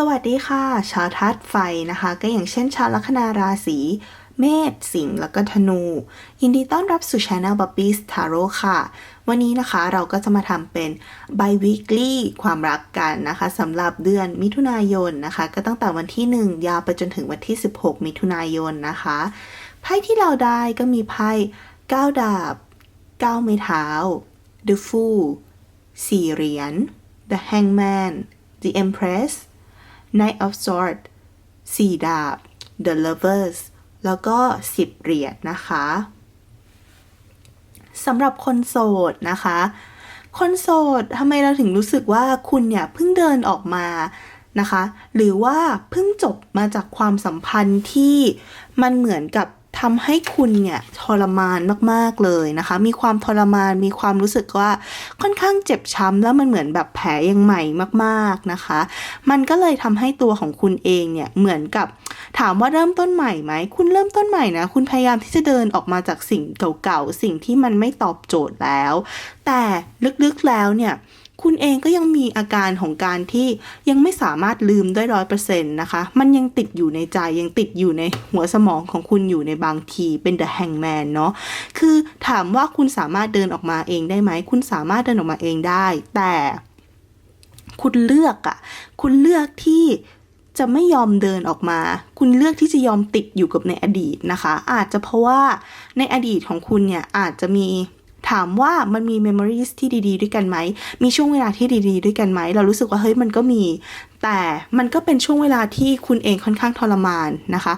สวัสดีค่ะ ชาวทัศน์ไฟนะคะ ก็อย่างเช่นชาวลัคนาราศีเมษสิงห์แล้วก็ธนู ยินดีต้อนรับสู่ช anel b u b b y s Tarot ค่ะ วันนี้นะคะเราก็จะมาทำเป็น bi weekly ความรักกันนะคะสำหรับเดือนมิถุนายนนะคะ ก็ตั้งแต่วันที่ 1 ยาวไปจนถึงวันที่ 16 มิถุนายนนะคะไพ่ที่เราได้ก็มีไพ่9ดาบ9ไม้เท้า The Fool 4เหรียญ The Hangman The Empress Knight of Swords สี่ดาบ The Lovers แล้วก็ 10 เหรียญนะคะสำหรับคนโสดนะคะ คนโสดทำไมเราถึงรู้สึกว่าคุณเนี่ยเพิ่งเดินออกมานะคะ หรือว่าเพิ่งจบมาจากความสัมพันธ์ที่มันเหมือนกับ ทำให้คุณเนี่ยทรมานมากๆเลยนะคะ มีความทรมานมีความรู้สึกว่าค่อนข้างเจ็บช้ำแล้วมันเหมือนแบบแผลยังใหม่มากๆนะคะ มันก็เลยทำให้ตัวของคุณเองเนี่ยเหมือนกับถามว่าเริ่มต้นใหม่ไหมคุณเริ่มต้นใหม่นะคุณพยายามที่จะเดินออกมาจากสิ่งเก่าๆสิ่งที่มันไม่ตอบโจทย์แล้ว แต่ลึกๆแล้วเนี่ย คุณเองก็ยังมีอาการของการที่ยังไม่สามารถลืมได้ร้อยเปอร์เซ็นต์นะคะ มันยังติดอยู่ในใจยังติดอยู่ในหัวสมองของคุณอยู่ในบางทีเป็น the hangman เนาะคือถามว่าคุณสามารถเดินออกมาเองได้ไหม คุณสามารถเดินออกมาเองได้ แต่คุณเลือกอะคุณเลือกที่จะไม่ยอมเดินออกมา คุณเลือกที่จะยอมติดอยู่กับในอดีตนะคะ อาจจะเพราะว่าในอดีตของคุณเนี่ยอาจจะมี ถามว่ามันมี memories ที่ดีๆ ด้วยกันไหม มีช่วงเวลาที่ดีๆ ด้วยกันไหม เรารู้สึกว่าเฮ้ยมันก็มี แต่มันก็เป็นช่วงเวลาที่คุณเองค่อนข้างทรมานนะคะ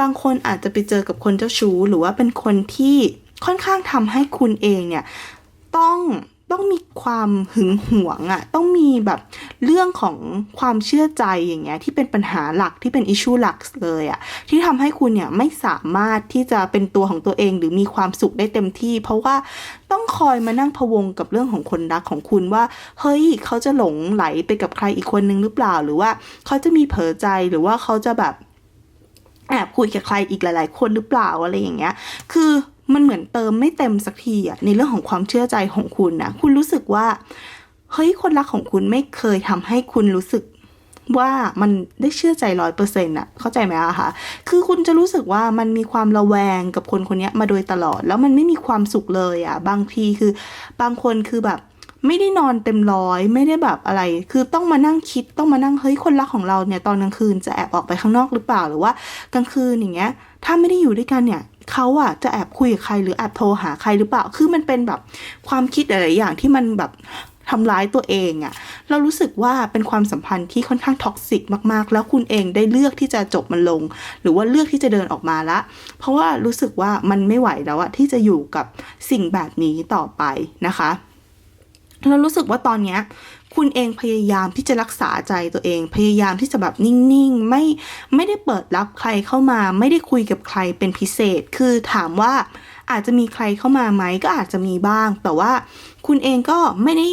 บางคนอาจจะไปเจอกับคนเจ้าชู้ หรือว่าเป็นคนที่ค่อนข้างทำให้คุณเองเนี่ยต้อง ต้องมีความหึงหวงอะ่ะต้องมีแบบเรื่องของความเชื่อใจอย่างเงี้ยที่เป็นปัญหาหลักที่เป็นอิชชูหลักเลยอะ่ะที่ทำให้คุณเนี่ยไม่สามารถที่จะเป็นตัวของตัวเองหรือมีความสุขได้เต็มที่ เพราะว่าต้องคอยมานั่งพะวงกับเรื่องของคนรักของคุณว่า เฮ้ยเขาจะหลงไหลไปกับใครอีกคนนึงหรือเปล่า หรือว่าเขาจะมีเผลอใจหรือว่าเขาจะแบบแอบคุยกับใครอีกหลาย ๆ คนหรือเปล่าอะไรอย่างเงี้ย คือ มันเหมือนเติมไม่เต็มสักทีอะในเรื่องของความเชื่อใจของคุณนะคุณรู้สึกว่าเฮ้ยคนรักของคุณไม่เคยทำให้คุณรู้สึกว่ามันได้เชื่อใจร้อยเปอร์เซ็นต์อะเข้าใจไหมอะคะคือคุณจะรู้สึกว่ามันมีความระแวงกับคนคนนี้มาโดยตลอด แล้วมันไม่มีความสุขเลยอะบางทีคือบางคนคือแบบไม่ได้นอนเต็มร้อยไม่ได้แบบอะไร คือต้องมานั่งคิดต้องมานั่งเฮ้ยคนรักของเราเนี่ยตอนกลางคืนจะแอบออกไปข้างนอกหรือเปล่าหรือว่ากลางคืนอย่างเงี้ย ถ้าไม่ได้อยู่ด้วยกันเนี่ย เขาอะจะแอบคุยกับใครหรือแอบโทรหาใครหรือเปล่า คือมันเป็นแบบความคิดหลายๆอย่างที่มันแบบทำร้ายตัวเองอะเรารู้สึกว่าเป็นความสัมพันธ์ที่ค่อนข้างท็อกซิกมากๆ แล้วคุณเองได้เลือกที่จะจบมันลง หรือว่าเลือกที่จะเดินออกมาละ เพราะว่ารู้สึกว่ามันไม่ไหวแล้วอะที่จะอยู่กับสิ่งแบบนี้ต่อไปนะคะเรารู้สึกว่าตอนเนี้ย คุณเองพยายามที่จะรักษาใจตัวเอง พยายามที่จะแบบนิ่งๆ ไม่ไม่ได้เปิดรับใครเข้ามา ไม่ได้คุยกับใครเป็นพิเศษ คือถามว่าอาจจะมีใครเข้ามาไหมก็อาจจะมีบ้าง แต่ว่าคุณเองก็ไม่ได้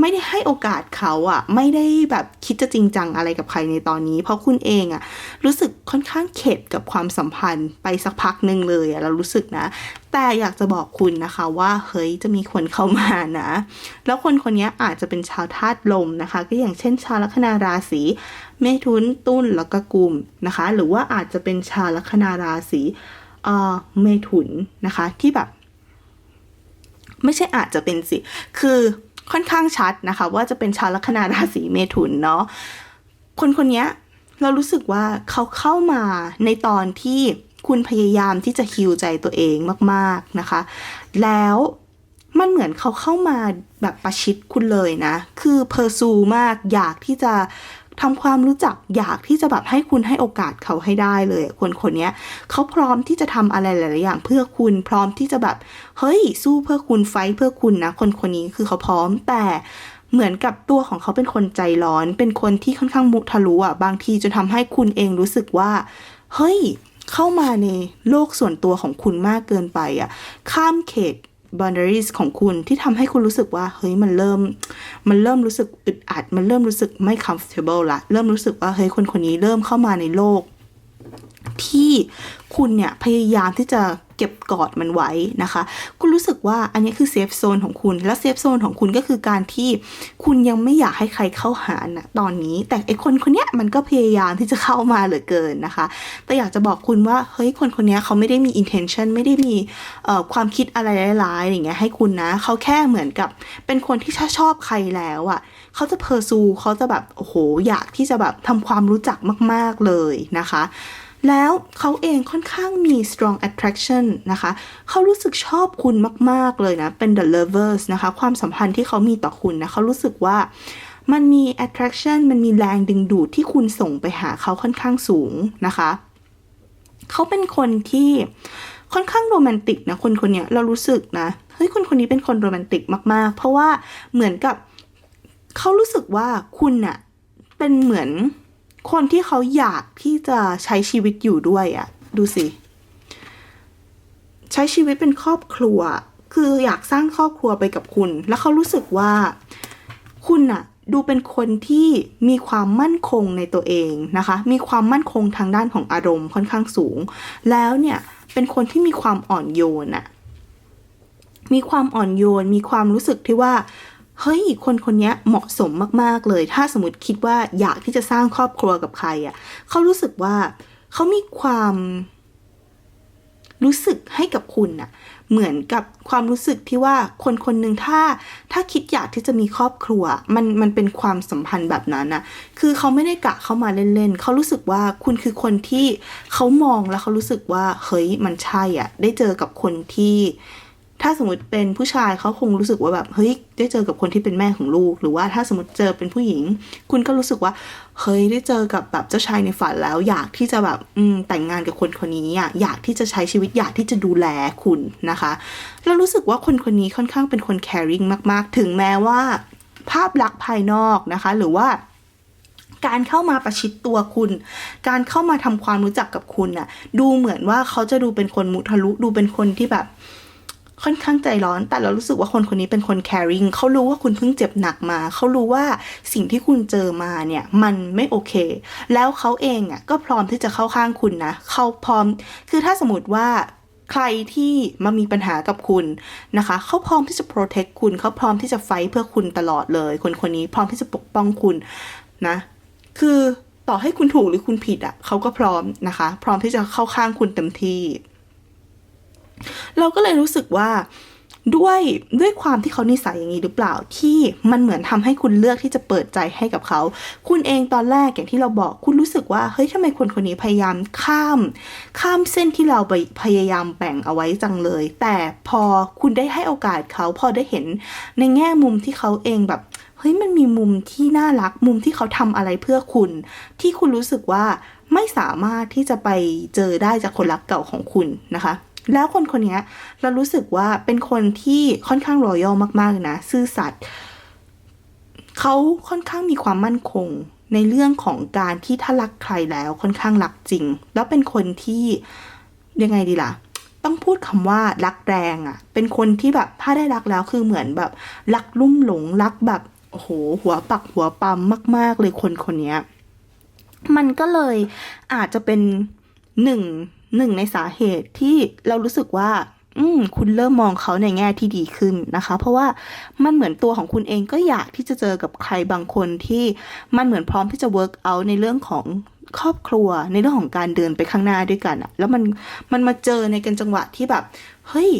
ไม่ได้ให้โอกาสเขาอะไม่ได้แบบคิดจะจริงจังอะไรกับใครในตอนนี้ เพราะคุณเองอะรู้สึกค่อนข้างเข็ดกับความสัมพันธ์ไปสักพักหนึ่งเลยอะเรารู้สึกนะ แต่อยากจะบอกคุณนะคะว่าเฮ้ยจะมีคนเข้ามานะ แล้วคนคนนี้อาจจะเป็นชาวธาตุลมนะคะ ก็อย่างเช่นชาวลัคนาราศีเมถุนตุลแล้วก็กุมนะคะ หรือว่าอาจจะเป็นชาวลัคนาราศีเอ่อเมถุนนะคะที่แบบ ไม่ใช่อาจจะเป็นสิ คือค่อนข้างชัดนะคะ ว่าจะเป็นชาวลัคนาราศีเมถุนเนาะคนคนนี้เรารู้สึกว่าเขาเข้ามาในตอนที่ คุณพยายามที่จะฮิวใจตัวเองมาก ๆนะคะ แล้วมันเหมือนเขาเข้ามาแบบประชิดคุณเลยนะ คือเพอร์ซูมากอยากที่จะทำความรู้จักอยากที่จะแบบให้คุณให้โอกาสเขาให้ได้เลย คนคนนี้เขาพร้อมที่จะทำอะไรหลาย ๆ อย่างเพื่อคุณพร้อมที่จะแบบ เฮ้ย สู้เพื่อคุณไฟเพื่อคุณนะ คนคนนี้คือเขาพร้อมแต่เหมือนกับตัวของเขาเป็นคนใจร้อน เป็นคนที่ค่อนข้างมุทะลุอะบางทีจนทำให้คุณเองรู้สึกว่า เฮ้ย เข้ามาในโลกส่วนตัวของคุณมากเกินไปอะข้ามเขต boundaries ของคุณที่ทำให้คุณรู้สึกว่าเฮ้ยมันเริ่ม มันเริ่มรู้สึกอึดอัด มันเริ่มรู้สึกไม่ comfortable ละเริ่มรู้สึกว่าเฮ้ยคนคนนี้เริ่มเข้ามาในโลก ที่คุณเนี่ยพยายามที่จะ ก็บกอดมันไว้นะคะ คุณรู้สึกว่าอันนี้คือเซฟโซนของคุณ และเซฟโซนของคุณก็คือการที่คุณยังไม่อยากให้ใครเข้าหานะตอนนี้ แต่ไอคนคนเนี้ยมันก็พยายามที่จะเข้ามาเหลือเกินนะคะ แต่อยากจะบอกคุณว่าเฮ้ยคนคนเนี้ยเขาไม่ได้มี intention ไม่ได้มีความคิดอะไรร้ายๆอย่างเงี้ยให้คุณนะ เขาแค่เหมือนกับเป็นคนที่ชอบใครแล้วอะ่ะเขาจะเพอร์ซูเขาจะแบบโอ้โหอยากที่จะแบบทำความรู้จักมาก ๆเลยนะคะ แล้วเขาเองค่อนข้างมี strong attraction นะคะ เขารู้สึกชอบคุณมาก ๆ เลยนะ เป็น the lovers นะคะ ความสัมพันธ์ที่เขามีต่อคุณนะ เขารู้สึกว่ามันมี attraction มันมีแรงดึงดูดที่คุณส่งไปหาเขาค่อนข้างสูงนะคะ เขาเป็นคนที่ค่อนข้างโรแมนติกนะ คนคนนี้เรารู้สึกนะ เฮ้ย คนคนนี้เป็นคนโรแมนติกมาก ๆ เพราะว่าเหมือนกับเขารู้สึกว่าคุณน่ะเป็นเหมือน คนที่เขาอยากที่จะใช้ชีวิตอยู่ด้วยอะดูสิ ใช้ชีวิตเป็นครอบครัว คืออยากสร้างครอบครัวไปกับคุณ แล้วเขารู้สึกว่า คุณน่ะดูเป็นคนที่มีความมั่นคงในตัวเองนะคะ มีความมั่นคงทางด้านของอารมณ์ค่อนข้างสูง แล้วเนี่ยเป็นคนที่มีความอ่อนโยนอะมีความอ่อนโยน มีความรู้สึกที่ว่า เฮ้ยคนคนนี้เหมาะสมมากๆเลย ถ้าสมมติคิดว่าอยากที่จะสร้างครอบครัวกับใครอะ่ะเขารู้สึกว่าเขามีความรู้สึกให้กับคุณน่ะ เหมือนกับความรู้สึกที่ว่าคนคนหนึ่งถ้า ถ้าคิดอยากที่จะมีครอบครัว มันมันเป็นความสัมพันธ์แบบนั้นน่ะ คือเขาไม่ได้กะเข้ามาเล่นๆเขารู้สึกว่าคุณคือคนที่เขามองแล้วเขารู้สึกว่าเฮ้ยมันใช่อะ ได้เจอกับคนที่ ถ้าสมมติเป็นผู้ชายเขาคงรู้สึกว่าแบบเฮ้ยได้เจอกับคนที่เป็นแม่ของลูก หรือว่าถ้าสมมติเจอเป็นผู้หญิง คุณก็รู้สึกว่าเฮ้ยได้เจอกับแบบเจ้าชายในฝันแล้ว อยากที่จะแบบอืมแต่งงานกับคนคนนี้อะอยากที่จะใช้ชีวิตอยากที่จะดูแลคุณนะคะแล้วรู้สึกว่าคนคนนี้ค่อนข้างเป็นคน caring มากๆ ถึงแม้ว่า ภาพลักษณ์ภายนอกนะคะ หรือว่าการเข้ามาประชิดตัวคุณ การเข้ามาทำความรู้จักกับคุณน่ะ ดูเหมือนว่าเขาจะดูเป็นคนมุทะลุ ดูเป็นคนที่แบบ ค่อนข้างใจร้อน แต่เรารู้สึกว่าคนคนนี้เป็นคน caring เขารู้ว่าคุณเพิ่งเจ็บหนักมา เขารู้ว่าสิ่งที่คุณเจอมาเนี่ยมันไม่โอเค แล้วเขาเองอะก็พร้อมที่จะเข้าข้างคุณนะ เขาพร้อม คือถ้าสมมติว่าใครที่มามีปัญหากับคุณนะคะ เขาพร้อมที่จะ protect คุณ เขาพร้อมที่จะไฟเพื่อคุณตลอดเลย คนคนนี้พร้อมที่จะปกป้องคุณนะ คือต่อให้คุณถูกหรือคุณผิดอะเขาก็พร้อมนะคะ พร้อมที่จะเข้าข้างคุณเต็มที่ เราก็เลยรู้สึกว่าด้วยด้วยความที่เขานิสัยอย่างนี้หรือเปล่าที่มันเหมือนทำให้คุณเลือกที่จะเปิดใจให้กับเขา คุณเองตอนแรกอย่างที่เราบอกคุณรู้สึกว่าเฮ้ยทำไมคนคนนี้พยายามข้าม ข้ามเส้นที่เราไปพยายามแบ่งเอาไว้จังเลย แต่พอคุณได้ให้โอกาสเขาพอได้เห็นในแง่มุมที่เขาเองแบบเฮ้ยมันมีมุมที่น่ารักมุมที่เขาทำอะไรเพื่อคุณ ที่คุณรู้สึกว่าไม่สามารถที่จะไปเจอได้จากคนรักเก่าของคุณนะคะ แล้วคนคนนี้เรารู้สึกว่าเป็นคนที่ค่อนข้างรอยัลมากๆนะซื่อสัตย์เขาค่อนข้างมีความมั่นคงในเรื่องของการที่ถ้ารักใครแล้วค่อนข้างรักจริง แล้วเป็นคนที่ยังไงดีล่ะ ต้องพูดคำว่ารักแรงอะ่ะ เป็นคนที่แบบถ้าได้รักแล้วคือเหมือนแบบ รักลุ่มหลงรักแบบโอ้โหหัวปักหัวปั๊มมาก ๆ เลยคนคนนี้มันก็เลยอาจจะเป็นหนึ่ง หนึ่งในสาเหตุที่เรารู้สึกว่า อืม คุณเริ่มมองเขาในแง่ที่ดีขึ้นนะคะ เพราะว่ามันเหมือนตัวของคุณเองก็อยากที่จะเจอกับใครบางคนที่มันเหมือนพร้อมที่จะ work out ในเรื่องของครอบครัวในเรื่องของการเดินไปข้างหน้าด้วยกันอะแล้วมันมันมาเจอในกันจังหวะที่แบบ เฮ้ย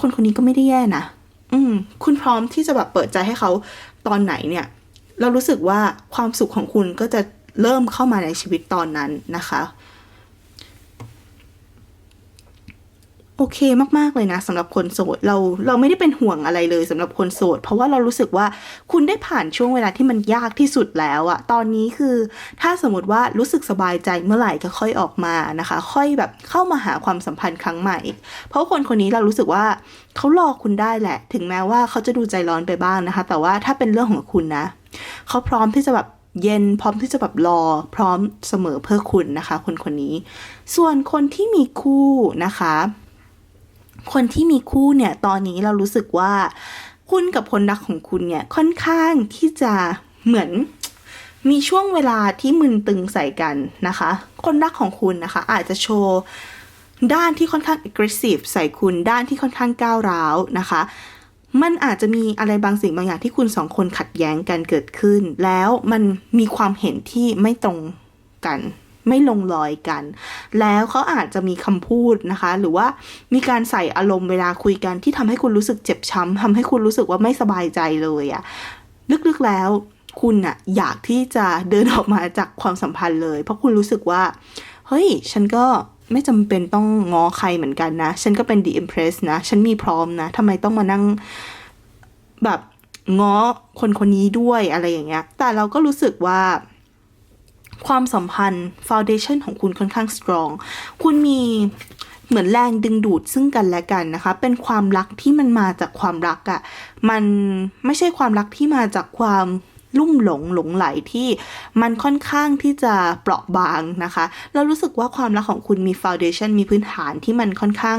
คนคนนี้ก็ไม่ได้แย่นะอืม คุณพร้อมที่จะแบบเปิดใจให้เขาตอนไหนเนี่ย เรารู้สึกว่าความสุขของคุณก็จะเริ่มเข้ามาในชีวิตตอนนั้นนะคะ โอเคมากๆเลยนะสำหรับคนโสดเราเราไม่ได้เป็นห่วงอะไรเลยสำหรับคนโสด เพราะว่าเรารู้สึกว่าคุณได้ผ่านช่วงเวลาที่มันยากที่สุดแล้วอะตอนนี้คือถ้าสมมติว่ารู้สึกสบายใจเมื่อไหร่ก็ค่อยออกมานะคะ ค่อยแบบเข้ามาหาความสัมพันธ์ครั้งใหม่ เพราะคนคนนี้เรารู้สึกว่าเขารอคุณได้แหละ ถึงแม้ว่าเขาจะดูใจร้อนไปบ้างนะคะ แต่ว่าถ้าเป็นเรื่องของคุณนะเขาพร้อมที่จะแบบเย็นพร้อมที่จะแบบรอพร้อมเสมอเพื่อคุณนะคะ คนคนนี้ ส่วนคนที่มีคู่นะคะ คนที่มีคู่เนี่ยตอนนี้เรารู้สึกว่า คุณกับคนรักของคุณเนี่ยค่อนข้างที่จะเหมือนมีช่วงเวลาที่มึนตึงใส่กันนะคะ คนรักของคุณนะคะ อาจจะโชว์ด้านที่ค่อนข้าง aggressive ใส่คุณด้านที่ค่อนข้างก้าวร้าวนะคะ มันอาจจะมีอะไรบางสิ่งบางอย่างที่คุณสองคนขัดแย้งกันเกิดขึ้น แล้วมันมีความเห็นที่ไม่ตรงกัน ไม่ลงรอยกัน แล้วเขาอาจจะมีคำพูดนะคะ หรือว่ามีการใส่อารมณ์เวลาคุยกันที่ทำให้คุณรู้สึกเจ็บช้ำทำให้คุณรู้สึกว่าไม่สบายใจเลยอะลึกๆแล้วคุณอะอยากที่จะเดินออกมาจากความสัมพันธ์เลย เพราะคุณรู้สึกว่าเฮ้ย ฉันก็ไม่จำเป็นต้องง้อใครเหมือนกันนะ ฉันก็เป็น The Empress นะ ฉันมีพร้อมนะทำไมต้องมานั่งแบบง้อคนคนนี้ด้วยอะไรอย่างเงี้ย แต่เราก็รู้สึกว่า ความสัมพันธ์ foundation ของคุณค่อนข้าง strong คุณมีเหมือนแรงดึงดูดซึ่งกันและกันนะคะ เป็นความรักที่มันมาจากความรักอะ่ะ มันไม่ใช่ความรักที่มาจากความลุ่มหลงหลงไหลที่มันค่อนข้างที่จะเปราะบางนะคะ เรารู้สึกว่าความรักของคุณมี foundation มีพื้นฐานที่มันค่อนข้าง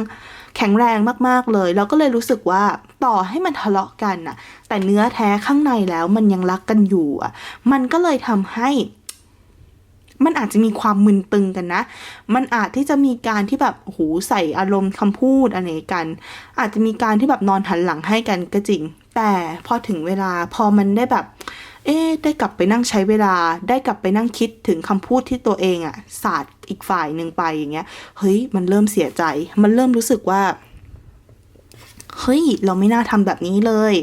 แข็งแรงมากๆเลย เราก็เลยรู้สึกว่าต่อให้มันทะเลาะกันน่ะ แต่เนื้อแท้ข้างในแล้วมันยังรักกันอยู่อะ มันก็เลยทำให้ มันอาจจะมีความมึนตึงกันนะ มันอาจที่จะมีการที่แบบโอ้โหใส่อารมณ์คำพูดอะไรกัน อาจจะมีการที่แบบนอนหันหลังให้กันก็จริง แต่พอถึงเวลาพอมันได้แบบ เอ๊ได้กลับไปนั่งใช้เวลา ได้กลับไปนั่งคิดถึงคำพูดที่ตัวเองอะศาสตร์อีกฝ่ายหนึ่งไปอย่างเงี้ย เฮ้ย มันเริ่มเสียใจ มันเริ่มรู้สึกว่าเฮ้ย เราไม่น่าทำแบบนี้เลย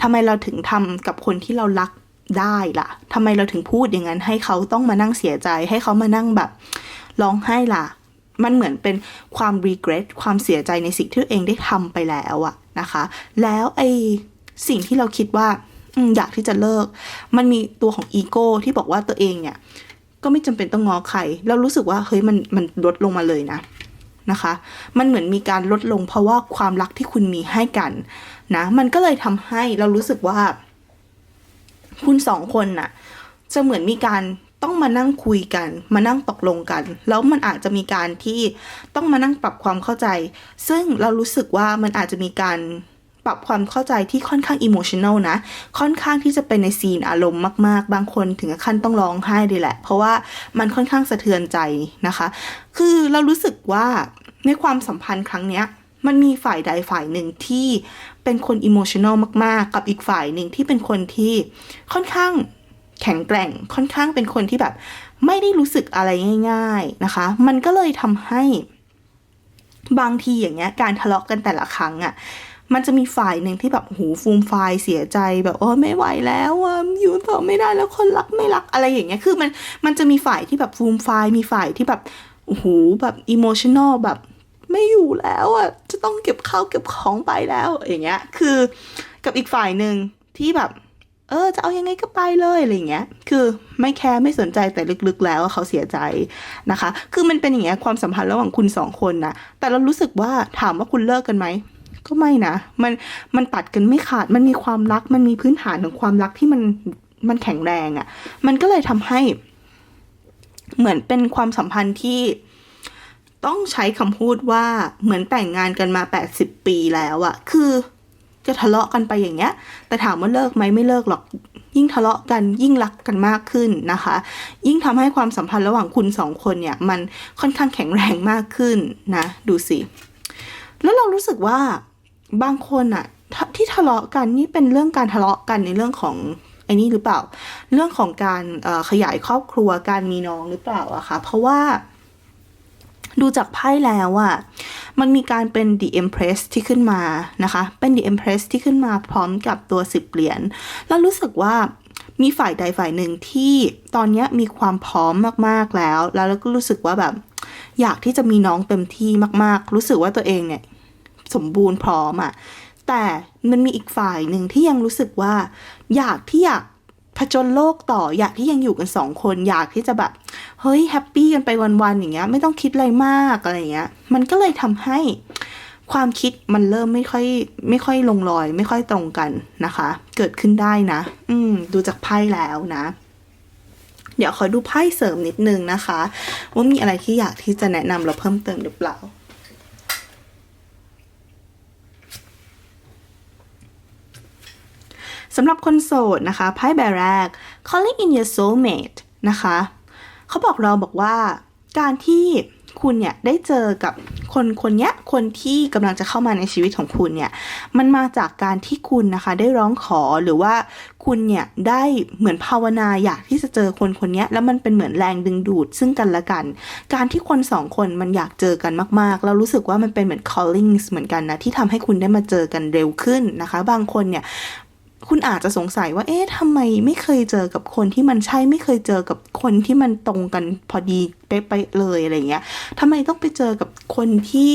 ทำไมเราถึงทำกับคนที่เรารัก ได้ล่ะทำไมเราถึงพูดอย่างนั้น ให้เขาต้องมานั่งเสียใจ ให้เขามานั่งแบบร้องไห้ล่ะ มันเหมือนเป็นความ regret ความเสียใจในสิ่งที่ตัวเองได้ทำไปแล้วอะนะคะ แล้วไอสิ่งที่เราคิดว่าอยากที่จะเลิก มันมีตัวของอีโก้ที่บอกว่าตัวเองเนี่ย ก็ไม่จำเป็นต้องงอใคร เรารู้สึกว่าเฮ้ยมันมันลดลงมาเลยนะนะคะ มันเหมือนมีการลดลงเพราะว่าความรักที่คุณมีให้กันนะ มันก็เลยทำให้เรารู้สึกว่า คุณสองคนน่ะ จะเหมือนมีการต้องมานั่งคุยกัน มานั่งตกลงกัน แล้วมันอาจจะมีการที่ต้องมานั่งปรับความเข้าใจ ซึ่งเรารู้สึกว่ามันอาจจะมีการปรับความเข้าใจที่ค่อนข้างอิโมชันแนลนะ ค่อนข้างที่จะเป็นในซีนอารมณ์มากๆ บางคนถึงขั้นต้องร้องไห้เลยแหละ เพราะว่ามันค่อนข้างสะเทือนใจนะคะ คือเรารู้สึกว่าในความสัมพันธ์ครั้งเนี้ย มันมีฝ่ายใดฝ่ายหนึ่งที่เป็นคนอิโมชันแนลมากๆ กับอีกฝ่ายหนึ่งที่เป็นคนที่ค่อนข้างแข็งแกร่ง ค่อนข้างเป็นคนที่แบบ ไม่ได้รู้สึกอะไรง่าย ๆนะคะ มันก็เลยทำให้บางทีอย่างเงี้ย การทะเลาะกันแต่ละครั้งอะ่ะมันจะมีฝ่ายหนึ่งที่แบบหูฟูมฟายเสียใจแบบโอ้ไม่ไหวแล้วอะอยู่ต่อไม่ได้แล้วคนรักไม่รักอะไรอย่างเงี้ยคือมันมันจะมีฝ่ายที่แบบฟูมฟายมีฝ่ายที่แบบโอ้โหแบบอิโมชันแนลแบบ ไม่อยู่แล้วอะจะต้องเก็บข้าวเก็บของไปแล้ว อย่างเงี้ย คือกับอีกฝ่ายหนึ่งที่แบบ เออ จะเอายังไงก็ไปเลยอะไรเงี้ย คือไม่แคร์ไม่สนใจแต่ลึกๆ แล้วเขาเสียใจนะคะ คือมันเป็นอย่างเงี้ยความสัมพันธ์ระหว่างคุณสองคนนะแต่เรารู้สึกว่าถามว่าคุณเลิกกันไหมก็ไม่นะ มันมันตัดกันไม่ขาด มันมีความรัก มันมีพื้นฐานของความรักที่มันมันแข็งแรงอะ่ะ มันก็เลยทำให้ เหมือนเป็นความสัมพันธ์ที่ ต้องใช้คำพูดว่าเหมือนแต่งงานกันมา 80 ปีแล้วอะคือจะทะเลาะกันไปอย่างเงี้ย แต่ถามว่าเลิกไหมไม่เลิกหรอก ยิ่งทะเลาะกันยิ่งรักกันมากขึ้นนะคะ ยิ่งทำให้ความสัมพันธ์ระหว่างคุณสองคนเนี่ย มันค่อนข้างแข็งแรงมากขึ้นนะ ดูสิ แล้วเรารู้สึกว่าบางคนอะที่ทะเลาะกันนี่เป็นเรื่องการทะเลาะกันในเรื่องของไอ้นี่หรือเปล่า เรื่องของการขยายครอบครัวการมีน้องหรือเปล่าอะคะเพราะว่า ดูจากไพ่แล้วอะมันมีการเป็น The Empress ที่ขึ้นมานะคะ เป็น The Empress ที่ขึ้นมาพร้อมกับตัวสิบเหรียญ แล้วรู้สึกว่ามีฝ่ายใดฝ่ายหนึ่งที่ตอนนี้มีความพร้อมมากๆแล้ว แล้วก็รู้สึกว่าแบบ อยากที่จะมีน้องเต็มที่มาก ๆ รู้สึกว่าตัวเองเนี่ยสมบูรณ์พร้อมอะแต่มันมีอีกฝ่ายหนึ่งที่ยังรู้สึกว่า อยากที่อยาก ผจญโลกต่ออยากที่ยังอยู่กันสองคนอยากที่จะแบบเฮ้ยแฮปปี้กันไปวันๆอย่างเงี้ยไม่ต้องคิดอะไรมากอะไรเงี้ยมันก็เลยทำให้ความคิดมันเริ่มไม่ค่อยไม่ค่อยลงรอย ไม่ค่อยตรงกันนะคะ เกิดขึ้นได้นะ อืม ดูจากไพ่แล้วนะ เดี๋ยวขอดูไพ่เสริมนิดนึงนะคะ ว่ามีอะไรที่อยากที่จะแนะนำเราเพิ่มเติมหรือเปล่าำหรับคนโสดนะคะไพ่ใบแรก calling in your soulmate นะคะเขาบอกเราบอกว่าการที่คุณเนี่ยได้เจอกับคนคนเนี้ยคนที่กำลังจะเข้ามาในชีวิตของคุณเนี่ยมันมาจากการที่คุณนะคะได้ร้องขอหรือว่าคุณเนี่ยได้เหมือนภาวนาอยากที่จะเจอคนคนเนี้ยแล้วมันเป็นเหมือนแรงดึงดูดซึ่งกันและกัน การที่คนสองคนมันอยากเจอกันมากๆเรารู้สึกว่ามันเป็นเหมือน callings เหมือนกันนะที่ทำให้คุณได้มาเจอกันเร็วขึ้นนะคะ บางคนเนี่ย คุณอาจจะสงสัยว่า เอ๊ะทำไมไม่เคยเจอกับคนที่มันใช่ไม่เคยเจอกับคนที่มันตรงกันพอดีเป๊ะเลยอะไรเงี้ยทำไมต้องไปเจอกับคนที่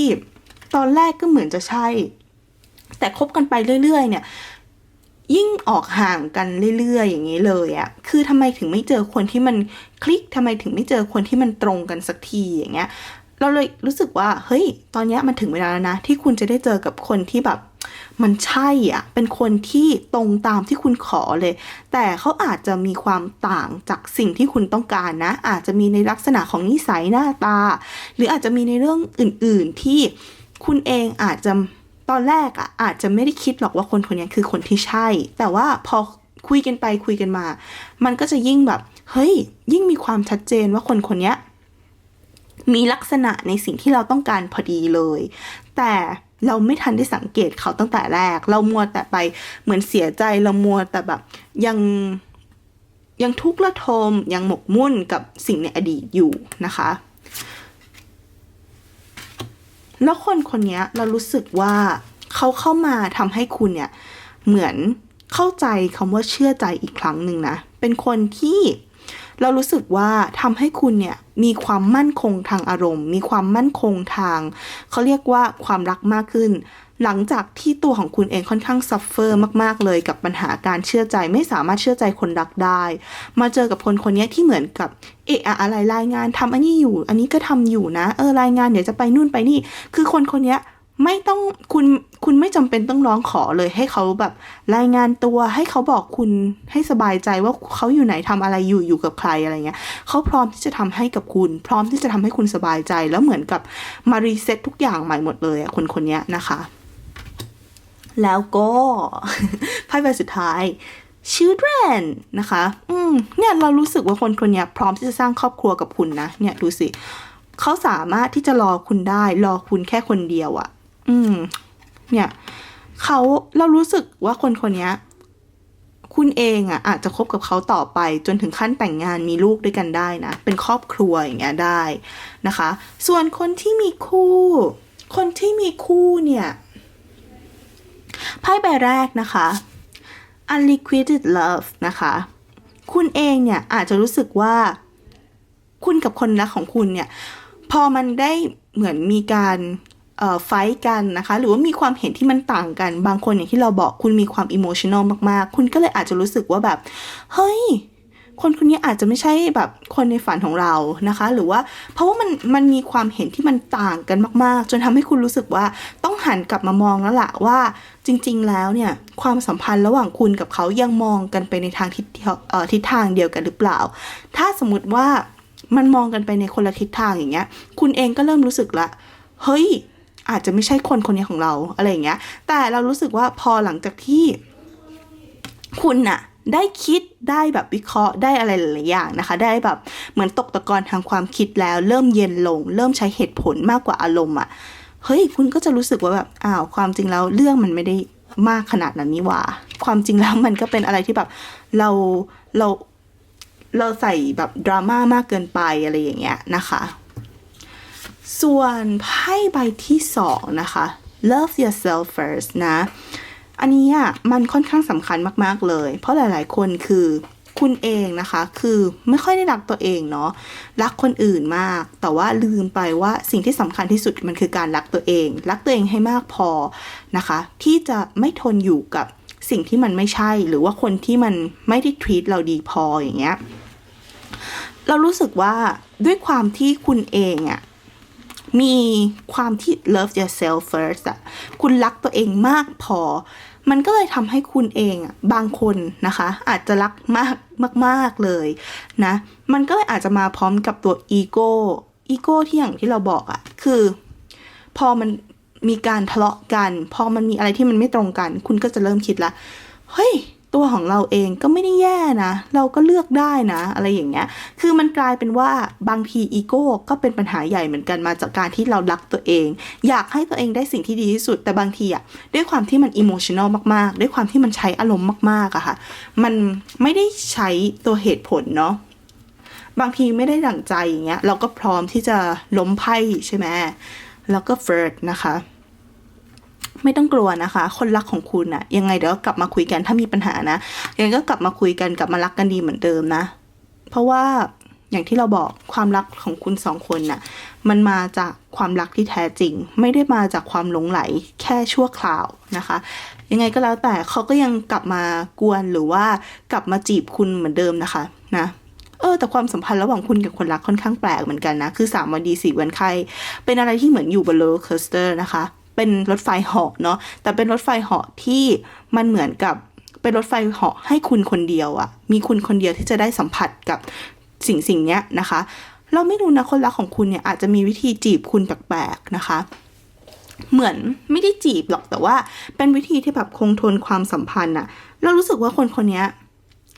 ตอนแรกก็เหมือนจะใช่ แต่คบกันไปเรื่อย ๆ เนี่ย ยิ่งออกห่างกันเรื่อยๆ อย่างนี้เลยอะคือทำไมถึงไม่เจอคนที่มันคลิกทำไมถึงไม่เจอคนที่มันตรงกันสักทีอย่างเงี้ย เราเลยรู้สึกว่า เฮ้ย ตอนนี้มันถึงเวลาแล้วนะ ที่คุณจะได้เจอกับคนที่แบบ มันใช่อะ เป็นคนที่ตรงตามที่คุณขอเลย แต่เขาอาจจะมีความต่างจากสิ่งที่คุณต้องการนะ อาจจะมีในลักษณะของนิสัยหน้าตา หรืออาจจะมีในเรื่องอื่น ๆ ที่คุณเองอาจจะตอนแรกอะอาจจะไม่ได้คิดหรอกว่าคนคนนี้คือคนที่ใช่ แต่ว่าพอคุยกันไปคุยกันมา มันก็จะยิ่งแบบ เฮ้ย ยิ่งมีความชัดเจนว่าคนคนนี้มีลักษณะในสิ่งที่เราต้องการพอดีเลย แต่ เราไม่ทันได้สังเกตเขาตั้งแต่แรก เรามัวแต่ไปเหมือนเสียใจเรามัวแต่แบบยังยังทุกข์ระทมยังหมกมุ่นกับสิ่งในอดีตอยู่นะคะ แล้วคนคนนี้เรารู้สึกว่าเขาเข้ามาทำให้คุณเนี่ย เหมือนเข้าใจคำว่าเชื่อใจอีกครั้งหนึ่งนะ เป็นคนที่ เรารู้สึกว่าทำให้คุณเนี่ยมีความมั่นคงทางอารมณ์ มีความมั่นคงทาง เขาเรียกว่าความรักมากขึ้น หลังจากที่ตัวของคุณเองค่อนข้างซัฟเฟอร์มากๆเลยกับปัญหาการเชื่อใจไม่สามารถเชื่อใจคนรักได้ มาเจอกับคนคนนี้ที่เหมือนกับเอะอะอะไรรายงานทำอันนี้อยู่ อันนี้ก็ทำอยู่นะ เออรายงานเดี๋ยวจะไปนู่นไปนี่ คือคนคนนี้ ไม่ต้องคุณคุณไม่จำเป็นต้องร้องขอเลยให้เขาแบบรายงานตัวให้เขาบอกคุณให้สบายใจว่าเขาอยู่ไหนทำอะไรอยู่อยู่กับใครอะไรเงี้ยเขาพร้อมที่จะทำให้กับคุณ พร้อมที่จะทำให้คุณสบายใจ แล้วเหมือนกับมารีเซ็ตทุกอย่างใหม่หมดเลยอะคนคนนี้นะคะ แล้วก็ไพ่ใบสุดท้าย children นะคะ อืมเนี่ยเรารู้สึกว่าคนคนนี้พร้อมที่จะสร้างครอบครัวกับคุณนะ เนี่ยดูสิเขาสามารถที่จะรอคุณได้ รอคุณแค่คนเดียวอะ อืม เนี่ยเขาเรารู้สึกว่าคนคนนี้คุณเองอะ่ะอาจจะคบกับเขาต่อไป จนถึงขั้นแต่งงานมีลูกด้วยกันได้นะ เป็นครอบครัวอย่างเงี้ยได้นะคะ ส่วนคนที่มีคู่ คนที่มีคู่เนี่ยไพ่ใบแรกนะคะ unrequited love นะคะ คุณเองเนี่ยอาจจะรู้สึกว่า คุณกับคนรักของคุณเนี่ย พอมันได้เหมือนมีการ ไฟท์กันนะคะ หรือว่ามีความเห็นที่มันต่างกัน บางคนอย่างที่เราบอกคุณมีความอิโมชันอลมากๆ คุณก็เลยอาจจะรู้สึกว่าแบบ เฮ้ย คนคนนี้อาจจะไม่ใช่แบบคนในฝันของเรานะคะ หรือว่าเพราะว่ามันมันมีความเห็นที่มันต่างกันมาก ๆ จนทำให้คุณรู้สึกว่าต้องหันกลับมามองแล้วล่ะว่าจริง ๆ แล้วเนี่ยความสัมพันธ์ระหว่างคุณกับเขายังมองกันไปในทางทิศเอ่ทิศทางเดียวกันหรือเปล่า ถ้าสมมติว่ามันมองกันไปในคนละทิศทางอย่างเงี้ย คุณเองก็เริ่มรู้สึกละ เฮ้ย อาจจะไม่ใช่คนคนนี้ของเราอะไรอย่างเงี้ย แต่เรารู้สึกว่าพอหลังจากที่ คุณน่ะได้คิดได้แบบวิเคราะห์ได้อะไรหลายอย่างนะคะ ได้แบบเหมือนตกตะกอนทางความคิดแล้ว เริ่มเย็นลง เริ่มใช้เหตุผลมากกว่าอารมณ์อะเฮ้ยคุณก็จะรู้สึกว่าแบบอ้าวความจริงแล้วเรื่องมันไม่ได้มากขนาดนั้นนี่หว่า ความจริงแล้วมันก็เป็นอะไรที่แบบเราเราเราใส่แบบดราม่ามากเกินไปอะไรอย่างเงี้ยนะคะ ส่วนไพ่ใบที่สองนะคะ love yourself first นะ อันนี้อะมันค่อนข้างสำคัญมากๆเลย เพราะหลายๆคนคือคุณเองนะคะ คือไม่ค่อยได้รักตัวเองเนาะรักคนอื่นมาก แต่ว่าลืมไปว่าสิ่งที่สำคัญที่สุดมันคือการรักตัวเอง รักตัวเองให้มากพอนะคะ ที่จะไม่ทนอยู่กับสิ่งที่มันไม่ใช่ หรือว่าคนที่มันไม่ได้ treat เราดีพออย่างเงี้ยเรารู้สึกว่าด้วยความที่คุณเองอะ มีความที่ love yourself first อะคุณรักตัวเองมากพอ มันก็เลยทำให้คุณเองอะบางคนนะคะ อาจจะรักมากมาก ๆ เลยนะ มันก็เลยอาจจะมาพร้อมกับตัวอีโก้อีโก้ที่อย่างที่เราบอกอะคือ พอมันมีการทะเลาะกัน พอมันมีอะไรที่มันไม่ตรงกัน คุณก็จะเริ่มคิดละเฮ้ย ตัวของเราเองก็ไม่ได้แย่นะ เราก็เลือกได้นะ อะไรอย่างเงี้ย คือมันกลายเป็นว่าบางทีอีโก้ก็เป็นปัญหาใหญ่เหมือนกันมาจากการที่เรารักตัวเอง อยากให้ตัวเองได้สิ่งที่ดีที่สุด แต่บางทีอะด้วยความที่มันอิโมชัน a ลมากๆ ด้วยความที่มันใช้อารมณ์มากๆอะค่ะ มันไม่ได้ใช้ตัวเหตุผลเนาะบางทีไม่ได้ดั่งใจอย่างเงี้ยเราก็พร้อมที่จะล้มไพ่ใช่ไหมแล้วก็เฟิร์สนะคะ ไม่ต้องกลัวนะคะ คนรักของคุณอะยังไงเดี๋ยวกลับมาคุยกันถ้ามีปัญหานะยังไงก็กลับมาคุยกันกลับมารักกันดีเหมือนเดิมนะ เพราะว่าอย่างที่เราบอกความรักของคุณสองคนน่ะมันมาจากความรักที่แท้จริง ไม่ได้มาจากความหลงไหลแค่ชั่วคราวนะคะ ยังไงก็แล้วแต่เขาก็ยังกลับมากวนหรือว่ากลับมาจีบคุณเหมือนเดิมนะคะนะเออแต่ความสัมพันธ์ระหว่างคุณกับคนรักค่อนข้างแปลกเหมือนกันนะ คือ 3 วันดี 4 วันไข้เป็นอะไรที่เหมือนอยู่บนโรลเคอสเตอร์นะคะ เป็นรถไฟเหาะเนาะแต่เป็นรถไฟเหาะที่มันเหมือนกับเป็นรถไฟเหาะให้คุณคนเดียวอะมีคุณคนเดียวที่จะได้สัมผัสกับสิ่งสิ่งเนี้ยนะคะ เราไม่รู้นะคนรักของคุณเนี่ยอาจจะมีวิธีจีบคุณแปลกๆนะคะ เหมือนไม่ได้จีบหรอกแต่ว่า เป็นวิธีที่แบบคงทนความสัมพันธ์อะเรารู้สึกว่าคนคนเนี้ย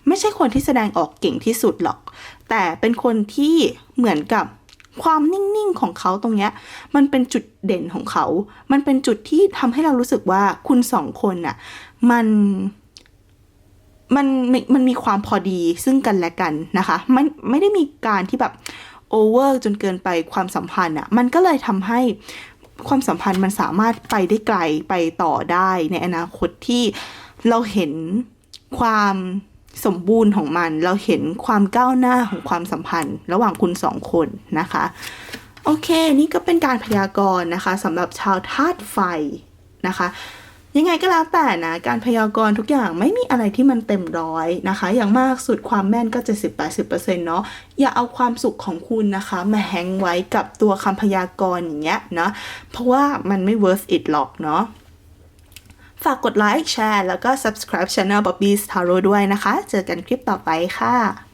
ไม่ใช่คนที่แสดงออกเก่งที่สุดหรอก แต่เป็นคนที่เหมือนกับ ความนิ่งๆของเขาตรงเนี้ยมันเป็นจุดเด่นของเขา มันเป็นจุดที่ทำให้เรารู้สึกว่าคุณสองคนน่ะมันมันมันมันมีความพอดีซึ่งกันและกันนะคะไม่ไม่ได้มีการที่แบบโอเวอร์จนเกินไปความสัมพันธ์อะมันก็เลยทำให้ความสัมพันธ์มันสามารถไปได้ไกลไปต่อได้ในอนาคตที่เราเห็นความ สมบูรณ์ของมันเราเห็นความก้าวหน้าของความสัมพันธ์ ระหว่างคุณสองคนนะคะ โอเค นี่ก็เป็นการพยากรณ์นะคะสำหรับชาวธาตุไฟนะคะยังไงก็แล้วแต่นะ การพยากรณ์ทุกอย่างไม่มีอะไรที่มันเต็มร้อยนะคะ อย่างมากสุดความแม่นก็ 70-80%เนาะอย่าเอาความสุขของคุณนะคะ มาแฮงไว้กับตัวคำพยากรณ์อย่างเงี้ยนะเพราะว่ามันไม่ worth it หรอกเนาะ ฝากกดไลค์แชร์แล้วก็ subscribe channel Bobby's Tarot ด้วยนะคะ เจอกันคลิปต่อไปค่ะ